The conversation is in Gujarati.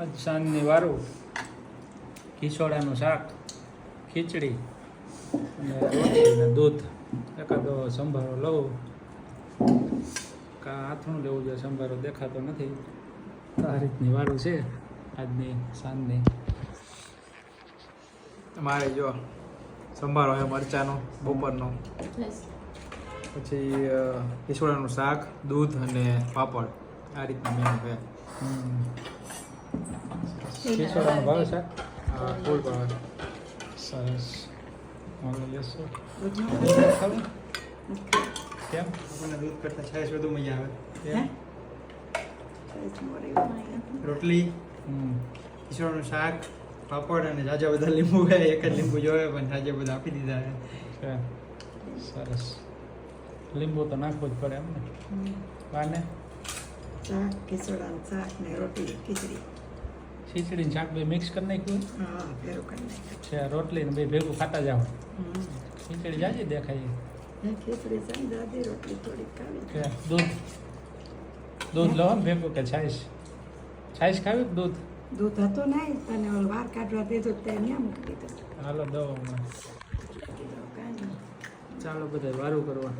આજ સાંજની વારું ખીચોડાનું શાક ખીચડી અને રોટલી દૂધ. એકાદો સંભારો લઉં. કા આથણું લેવું જોઈએ સંભારો દેખાતો નથી. આ રીતની વારું છે આજની સાંજની. મારે જો સંભારો હોય મરચાનો બપોરનો. પછી ખીચોડાનું શાક દૂધ અને પાપડ. આ રીતના મેનુ છે. ખીચોડાનું ભાવે શાક હા ફૂલ ભાવે સરસ મને લેશો કેમ આપણને દૂધ કરતાં છાશ વધુ મજા આવે કેમ રોટલી હમ ખીચોડાનું શાક પાપડ અને રાજા બધા લીંબુ છે એક જ લીંબુ જોવે પણ રાજા બધા આપી દીધા છે છે સરસ લીંબુ તો નાખવું જ પડે એમ ને બાને શાક ખીચડાનું શાક ને રોટલી ખીચડી ખીચડી ને શાક બે મિક્સ કરી નાખ્યું. હા ફેરું કરી નાખ્યું. છે રોટલી ને બે ભેગું ખાતા જાવ ખીચડી જાજી દેખાય. ખીચડી છે રોટલી થોડીક ખાવી. દૂધ. દૂધ લો ને ભેગું કે છાશ. છાશ ખાવી દૂધ? દૂધ હતો નહીં તને વાર કાઢવા દીધું તે ત્યાં મૂકી દીધું. હાલો દો ચાલો બધા વારું કરવા